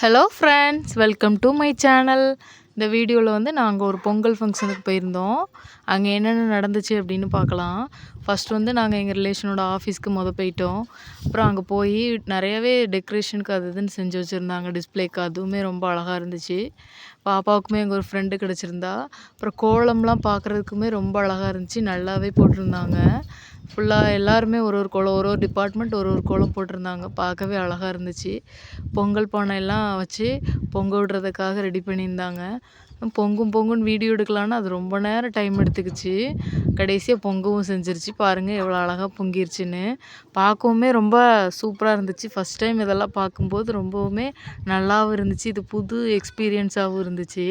Hello friends welcome to my channel இந்த வீடியோவில் வந்து நாங்கள் ஒரு பொங்கல் ஃபங்க்ஷனுக்கு போயிருந்தோம். அங்கே என்னென்ன நடந்துச்சு அப்படின்னு பார்க்கலாம். ஃபஸ்ட் வந்து நாங்கள் எங்கள் ரிலேஷனோட ஆஃபீஸ்க்கு மொதல் போயிட்டோம். அப்புறம் அங்கே போய் நிறையவே டெக்கரேஷனுக்கு அது இதுன்னு செஞ்சு வச்சுருந்தாங்க. டிஸ்பிளேக்கு அதுவுமே ரொம்ப அழகாக இருந்துச்சு. பாப்பாவுக்குமே எங்கள் ஒரு ஃப்ரெண்டு கிடச்சிருந்தா. அப்புறம் கோலம்லாம் பார்க்குறதுக்குமே ரொம்ப அழகாக இருந்துச்சு. நல்லாவே போட்டிருந்தாங்க. ஃபுல்லாக எல்லாருமே ஒரு ஒரு கோலம் ஒரு ஒரு டிபார்ட்மெண்ட் ஒரு ஒரு கோலம் போட்டிருந்தாங்க. பார்க்கவே அழகாக இருந்துச்சு. பொங்கல் பானை எல்லாம் வச்சு பொங்க விடுறதுக்காக ரெடி பண்ணியிருந்தாங்க. பொங்கும் பொங்குன்னு வீடியோ எடுக்கலான்னு அது ரொம்ப நேரம் டைம் எடுத்துக்கிச்சு. கடைசியாக பொங்கவும் செஞ்சிருச்சு. பாருங்கள் எவ்வளோ அழகாக பொங்கிருச்சுன்னு. பார்க்கவுமே ரொம்ப சூப்பராக இருந்துச்சு. ஃபஸ்ட் டைம் இதெல்லாம் பார்க்கும்போது ரொம்பவுமே நல்லாவும் இருந்துச்சு. இது புது எக்ஸ்பீரியன்ஸாகவும் இருந்துச்சு. இருந்துச்சு.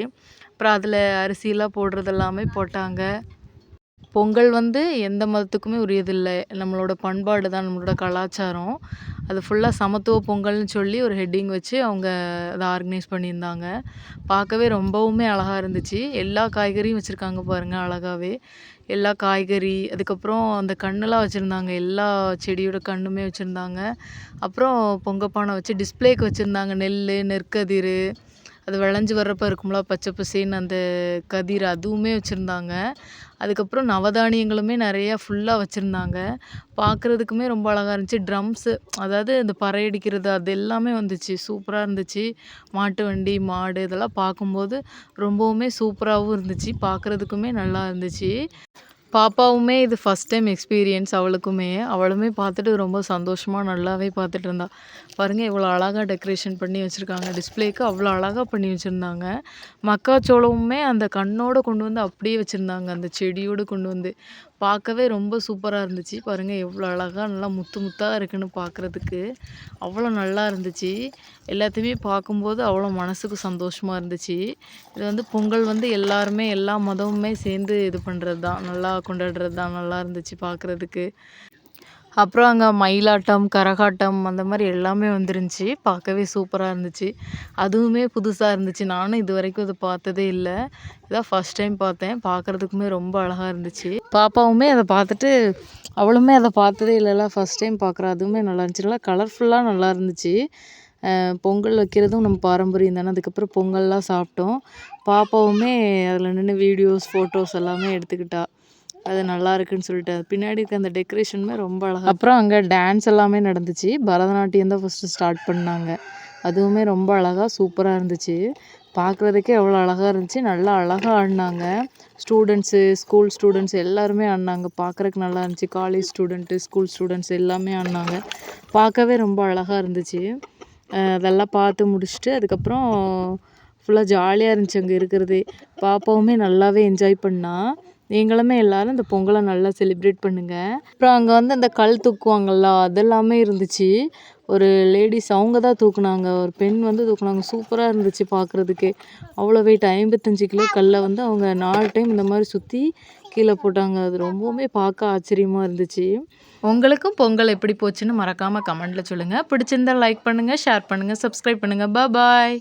அப்புறம் அதில் அரிசியெல்லாம் போடுறது எல்லாமே போட்டாங்க. பொங்கல் வந்து எந்த மதத்துக்குமே உரியதில்லை. நம்மளோட பண்பாடு தான் நம்மளோட கலாச்சாரம். அது ஃபுல்லாக சமத்துவ பொங்கல்னு சொல்லி ஒரு ஹெட்டிங் வச்சு அவங்க அதை ஆர்கனைஸ் பண்ணியிருந்தாங்க. பார்க்கவே ரொம்பவுமே அழகாக இருந்துச்சு. எல்லா காய்கறியும் வச்சுருக்காங்க பாருங்கள் அழகாகவே எல்லா காய்கறி அதுக்கப்புறம் அந்த கண்ணெலாம் வச்சுருந்தாங்க. எல்லா செடியோட கண்ணுமே வச்சுருந்தாங்க. அப்புறம் பொங்கப்பானை வச்சு டிஸ்பிளேக்கு வச்சுருந்தாங்க. நெல் நெற்கதிர் அது விளைஞ்சி வர்றப்போ இருக்கும்ல பச்சை பசேன்னு அந்த கதிர் அதுவுமே வச்சுருந்தாங்க. அதுக்கப்புறம் நவதானியங்களுமே நிறையா ஃபுல்லாக வச்சுருந்தாங்க. பார்க்குறதுக்குமே ரொம்ப அழகாக இருந்துச்சு. ட்ரம்ஸு அதாவது இந்த பறை அடிக்கிறது அது எல்லாமே வந்துச்சு. சூப்பராக இருந்துச்சு. மாட்டு வண்டி மாடு இதெல்லாம் பார்க்கும்போது ரொம்பவுமே சூப்பராகவும் இருந்துச்சு. பார்க்குறதுக்குமே நல்லா இருந்துச்சு. பாப்பாவுமே இது ஃபஸ்ட் டைம் எக்ஸ்பீரியன்ஸ் அவளுக்குமே. அவளுமே பார்த்துட்டு ரொம்ப சந்தோஷமாக நல்லாவே பார்த்துட்டு இருந்தா. பாருங்கள் இவ்வளோ அழகாக டெக்கரேஷன் பண்ணி வச்சுருக்காங்க. டிஸ்பிளேக்கு அவ்வளோ அழகாக பண்ணி வச்சுருந்தாங்க. மக்காச்சோளமுமே அந்த கண்ணோடு கொண்டு வந்து அப்படியே வச்சுருந்தாங்க. அந்த செடியோடு கொண்டு வந்து. பார்க்கவே ரொம்ப சூப்பராக இருந்துச்சு. பாருங்கள் எவ்வளோ அழகாக நல்லா முத்து முத்தாக இருக்குன்னு பார்க்குறதுக்கு. அவ்வளோ நல்லா இருந்துச்சு. எல்லாத்தையுமே பார்க்கும்போது அவ்வளோ மனசுக்கு சந்தோஷமாக இருந்துச்சு. இது வந்து பொங்கல் வந்து எல்லாருமே எல்லா மதமுமே சேர்ந்து இது பண்ணுறது தான் நல்லா கொண்டாடுறது தான் நல்லா இருந்துச்சு பார்க்குறதுக்கு அப்புறம் அங்கே மயிலாட்டம் கரகாட்டம் அந்த மாதிரி எல்லாமே வந்துருந்துச்சு. பார்க்கவே சூப்பராக இருந்துச்சு. அதுவுமே புதுசாக இருந்துச்சு. நானும் இது வரைக்கும் அதை பார்த்ததே இல்லை. இதான் ஃபஸ்ட் டைம் பார்த்தேன். பார்க்குறதுக்குமே ரொம்ப அழகாக இருந்துச்சு. பாப்பாவுமே அதை பார்த்துட்டு அவளுமே அதை பார்த்ததே இல்லைல்ல. ஃபஸ்ட் டைம் பார்க்குறா. அதுவுமே நல்லா இருந்துச்சு. நல்லா கலர்ஃபுல்லாக நல்லா இருந்துச்சு. பொங்கல் வைக்கிறதும் நம்ம பாரம்பரியம் தானே. அதுக்கப்புறம் பொங்கல்லாம் சாப்பிட்டோம். பாப்பாவுமே அதில் நின்று வீடியோஸ் ஃபோட்டோஸ் எல்லாமே எடுத்துக்கிட்டா. அது நல்லா இருக்குன்னு சொல்லிட்டு பின்னாடி இருக்க அந்த டெக்கரேஷனுமே ரொம்ப அழகாக அப்புறம் அங்கே டான்ஸ் எல்லாமே நடந்துச்சு. பரதநாட்டியம் தான் ஃபஸ்ட்டு ஸ்டார்ட் பண்ணாங்க. அதுவுமே ரொம்ப அழகாக சூப்பராக இருந்துச்சு. பார்க்குறதுக்கே எவ்வளோ அழகாக இருந்துச்சு. நல்லா அழகாக ஆடினாங்க. ஸ்டூடெண்ட்ஸு ஸ்கூல் ஸ்டூடெண்ட்ஸ் எல்லாருமே ஆடினாங்க. பார்க்குறக்கு நல்லா இருந்துச்சு. காலேஜ் ஸ்டூடெண்ட்டு ஸ்கூல் ஸ்டூடெண்ட்ஸ் எல்லாமே ஆடினாங்க. பார்க்கவே ரொம்ப அழகாக இருந்துச்சு. அதெல்லாம் பார்த்து முடிச்சுட்டு அதுக்கப்புறம் ஃபுல்லாக ஜாலியாக இருந்துச்சு அங்கே இருக்கிறதே. பாப்பாவுமே நல்லாவே என்ஜாய் பண்ணால் நீங்களுமே எல்லோரும் இந்த பொங்கலை நல்லா செலிப்ரேட் பண்ணுங்கள் அப்புறம் அங்கே வந்து அந்த கல் தூக்குவாங்கள்ல அதெல்லாமே இருந்துச்சு. ஒரு லேடிஸ் அவங்க தான் தூக்குனாங்க. ஒரு பெண் வந்து தூக்குனாங்க. சூப்பராக இருந்துச்சு பார்க்குறதுக்கே அவ்வளோ வெயிட் ஐம்பத்தஞ்சு கிலோ கல்லை வந்து அவங்க நாலு டைம் இந்த மாதிரி சுற்றி கீழே போட்டாங்க. அது ரொம்பவுமே பார்க்க ஆச்சரியமாக இருந்துச்சு. உங்களுக்கும் பொங்கல் எப்படி போச்சுன்னு மறக்காமல் கமெண்ட்டில் சொல்லுங்கள் பிடிச்சிருந்தா லைக் பண்ணுங்கள் ஷேர் பண்ணுங்கள் சப்ஸ்கிரைப் பண்ணுங்கள் பாய்